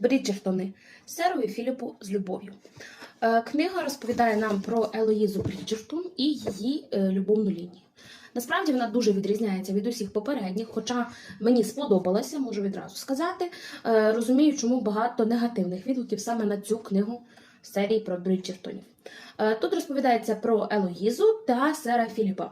Бріджертони Серу і Філіпу з любов'ю. Е, Книга розповідає нам про Елоїзу Бріджертон і її е, любовну лінію. Насправді вона дуже відрізняється від усіх попередніх, хоча мені сподобалася, можу відразу сказати. Е, Розумію, чому багато негативних відгуків саме на цю книгу серії про Бріджертонів. Е, Тут розповідається про Елоїзу та Сера Філіпа.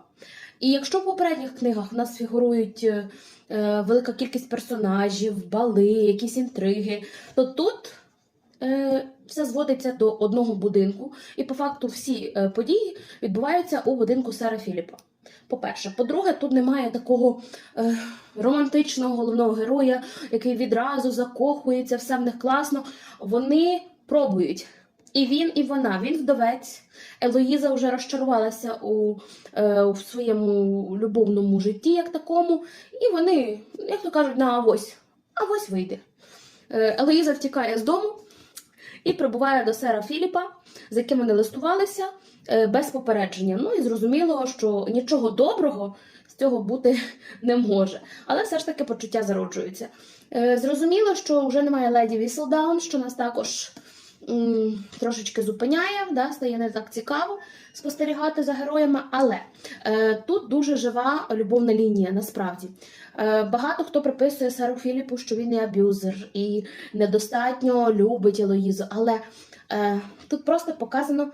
І якщо в попередніх книгах в нас фігурують е, е, велика кількість персонажів, бали, якісь інтриги, то тут все зводиться до одного будинку, і по факту всі події відбуваються у будинку Сера Філіпа. По-перше, по-друге, тут немає такого е, романтичного головного героя, який відразу закохується, все в них класно. Вони пробують. І він, і вона, він вдовець. Елоїза вже розчарувалася у, е, у своєму любовному житті, як такому, і вони, як то кажуть, на авось, авось вийде. Е, Елоїза втікає з дому і прибуває до сера Філіпа, з яким вони листувалися е, без попередження. Ну і зрозуміло, що нічого доброго з цього бути не може. Але все ж таки почуття зароджуються. Е, Зрозуміло, що вже немає леді Віселдаун, що нас також трошечки зупиняє, да, стає не так цікаво спостерігати за героями. Але е, тут дуже жива любовна лінія, насправді. Е, багато хто приписує Сару Філіпу, що він є аб'юзер і недостатньо любить Елоїзу. Але е, тут просто показано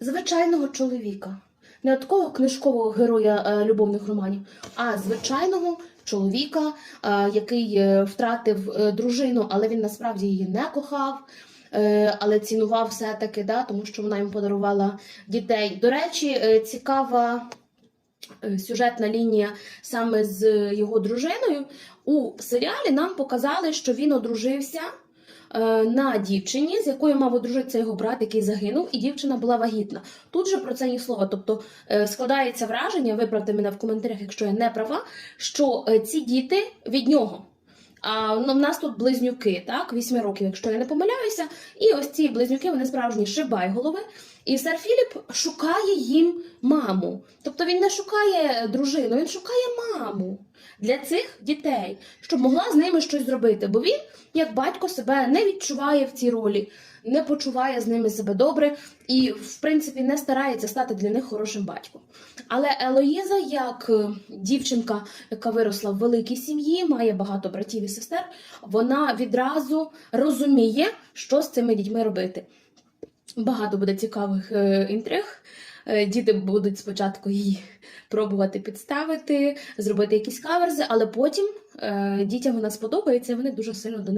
звичайного чоловіка. Не такого книжкового героя е, любовних романів, а звичайного чоловіка, е, який е, втратив дружину, але він насправді її не кохав, але цінував все-таки, да, тому що вона йому подарувала дітей. До речі, е, цікава е, сюжетна лінія саме з його дружиною. У серіалі нам показали, що він одружився е, на дівчині, з якою мав одружитися його брат, який загинув, і дівчина була вагітна. Тут же про це ні слова. Тобто е, складається враження, виправте мене в коментарях, якщо я не права, що е, ці діти від нього. А ну, в нас тут близнюки, так, 8 років, якщо я не помиляюся. І ось ці близнюки, вони справжні шибайголови. І сер Філіп шукає їм маму. Тобто він не шукає дружину, він шукає маму для цих дітей, щоб могла з ними щось зробити. Бо він, як батько, себе не відчуває в цій ролі, не почуває з ними себе добре і, в принципі, не старається стати для них хорошим батьком. Але Елоїза, як е, дівчинка, яка виросла в великій сім'ї, має багато братів і сестер, вона відразу розуміє, що з цими дітьми робити. Багато буде цікавих е, інтриг. Е, Діти будуть спочатку її пробувати підставити, зробити якісь каверзи, але потім е, дітям вона сподобається, і вони дуже сильно до неї.